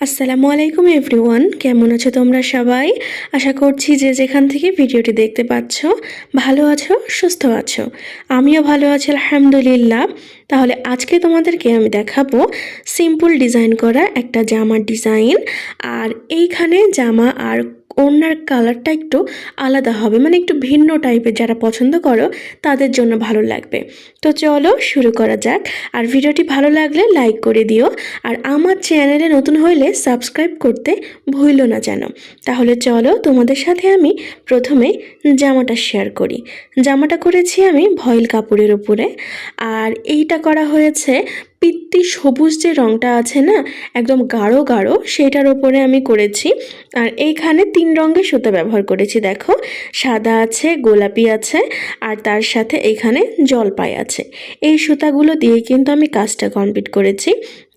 আসসালামু আলাইকুম এভরিওয়ান, কেমন আছো তোমরা সবাই? আশা করছি যে যেখান থেকে ভিডিওটি দেখতে পাচ্ছ, ভালো আছো, সুস্থ আছো। আমিও ভালো আছি, আলহামদুলিল্লাহ। তাহলে আজকে তোমাদেরকে আমি দেখাবো সিম্পল ডিজাইন করা একটা জামার ডিজাইন আর এইখানে জামা আর ওড়নার কালারটা একটু আলাদা হবে। মানে একটু ভিন্ন টাইপের যারা পছন্দ করো, তাদের জন্য ভালো লাগবে। তো চলো শুরু করা যাক। আর ভিডিওটি ভালো লাগলে লাইক করে দিও। আর আমার চ্যানেলে নতুন হইলে সাবস্ক্রাইব করতে ভুলো না যেন। তাহলে চলো তোমাদের সাথে আমি প্রথমে জামাটা শেয়ার করি। জামাটা করেছি আমি ভয়েল কাপড়ের উপরে। আর এইটা করা হয়েছে পিত্তি সবুজ যে রঙটা আছে না, একদম গাঢ় গাঢ়, সেটার ওপরে আমি করেছি। আর এইখানে তিন রঙের সুতা ব্যবহার করেছি, দেখো। সাদা আছে, গোলাপি আছে, আর তার সাথে এখানে জলপাই আছে। এই সুতাগুলো দিয়ে কিন্তু আমি কাজটা কমপ্লিট করেছি।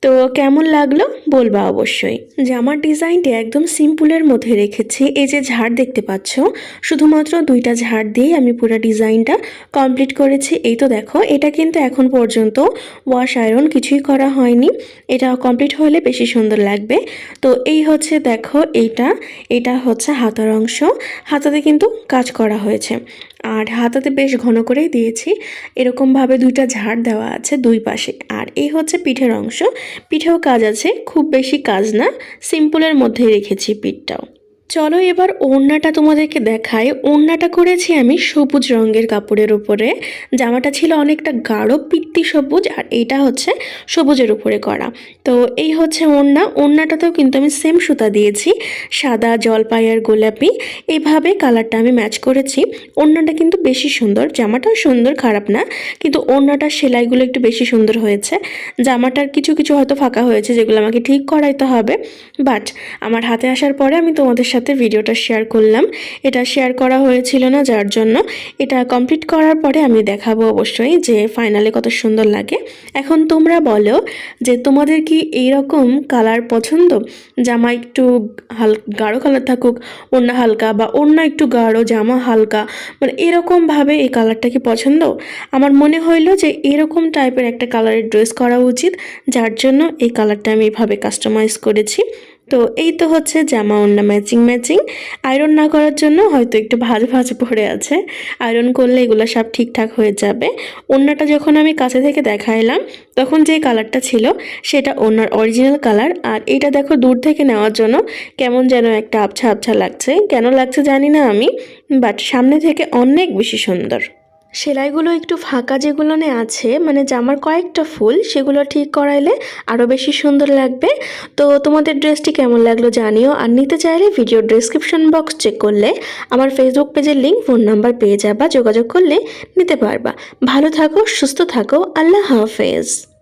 তো কেমন লাগল? বলবা অবশ্যই। জামার ডিজাইনটি একদম সিম্পলের মধ্যে রেখেছি। এই যে ঝাড় দেখতে পাচ্ছ, শুধুমাত্র দুইটা ঝাড় দিয়েই আমি পুরো ডিজাইনটা কমপ্লিট করেছি। এই তো দেখো, এটা কিন্তু এখন পর্যন্ত ওয়াশ আয়রন কিছুই করা হয়নি। এটা কমপ্লিট হলে বেশি সুন্দর লাগবে। তো এই হচ্ছে দেখো এইটা। এটা হচ্ছে হাতার অংশ। হাতাতে কিন্তু কাজ করা হয়েছে। আর হাতাতে বেশ ঘন করেই দিয়েছি। এরকমভাবে দুইটা ঝাড় দেওয়া আছে দুই পাশে। আর এই হচ্ছে পিঠের অংশ। পিঠেও কাজ আছে, খুব বেশি কাজ না। সিম্পলের মধ্যেই রেখেছি পিঠটাও। চলো এবার ওড়নাটা তোমাদেরকে দেখাই। ওড়নাটা করেছি আমি সবুজ রঙের কাপড়ের উপরে। জামাটা ছিল অনেকটা গাঢ় পিত্তি সবুজ আর এইটা হচ্ছে সবুজের উপরে করা। তো এই হচ্ছে ওড়না। ওড়নাটাতেও কিন্তু আমি সেম সুতা দিয়েছি। সাদা, জলপাই আর গোলাপি। এইভাবে কালারটা আমি ম্যাচ করেছি। ওড়নাটা কিন্তু বেশি সুন্দর। জামাটাও সুন্দর, খারাপ না। কিন্তু ওড়নাটার সেলাইগুলো একটু বেশি সুন্দর হয়েছে। জামাটার কিছু কিছু হয়তো ফাঁকা হয়েছে যেগুলো আমাকে ঠিক করাইতে হবে। বাট আমার হাতে আসার পরে আমি তোমাদের সাথে ভিডিওটা শেয়ার করলাম। এটা শেয়ার করা হয়েছিল না, যার জন্য এটা কমপ্লিট করার পরে আমি দেখাবো অবশ্যই যে ফাইনালে কত সুন্দর লাগে। এখন তোমরা বলো যে তোমাদের কি এইরকম কালার পছন্দ? জামা একটু হাল গাঢ় কালার থাকুক অন্য হালকা বা অন্য একটু গাঢ়, জামা হালকা মানে এরকমভাবে এই কালারটা কি পছন্দ? আমার মনে হইল যে এরকম টাইপের একটা কালারের ড্রেস করা উচিত, যার জন্য এই কালারটা আমি এভাবে কাস্টমাইজ করেছি। তো এই তো হচ্ছে জামা ওড়না ম্যাচিং ম্যাচিং আয়রন না করার জন্য হয়তো একটু ভাজ ভাজ পড়ে আছে। আয়রন করলে এগুলো সব ঠিকঠাক হয়ে যাবে। ওড়নাটা যখন আমি কাছে থেকে দেখাইলাম, তখন যে কালারটা ছিল, সেটা ওনার অরিজিনাল কালার। আর এটা দেখো দূর থেকে নেওয়ার জন্য কেমন যেন একটা আবছা আবছা লাগছে। কেন লাগছে জানি না আমি বাট সামনে থেকে অনেক বেশি সুন্দর। সেলাইগুলো একটু ফাঁকা যেগুলো আছে মানে জামার কয়েকটা ফুল, সেগুলো ঠিক করাইলে আরও বেশি সুন্দর লাগবে। তো তোমাদের ড্রেসটি কেমন লাগল জানিও, আর নিতে চাইলে ভিডিও ডিসক্রিপশন বক্স চেক করলে আমার ফেসবুক পেজের লিঙ্ক ফোন নাম্বার পেয়ে যাবা, যোগাযোগ করলে নিতে পারবা। ভালো থাকো, সুস্থ থাকো, আল্লাহ হাফেজ।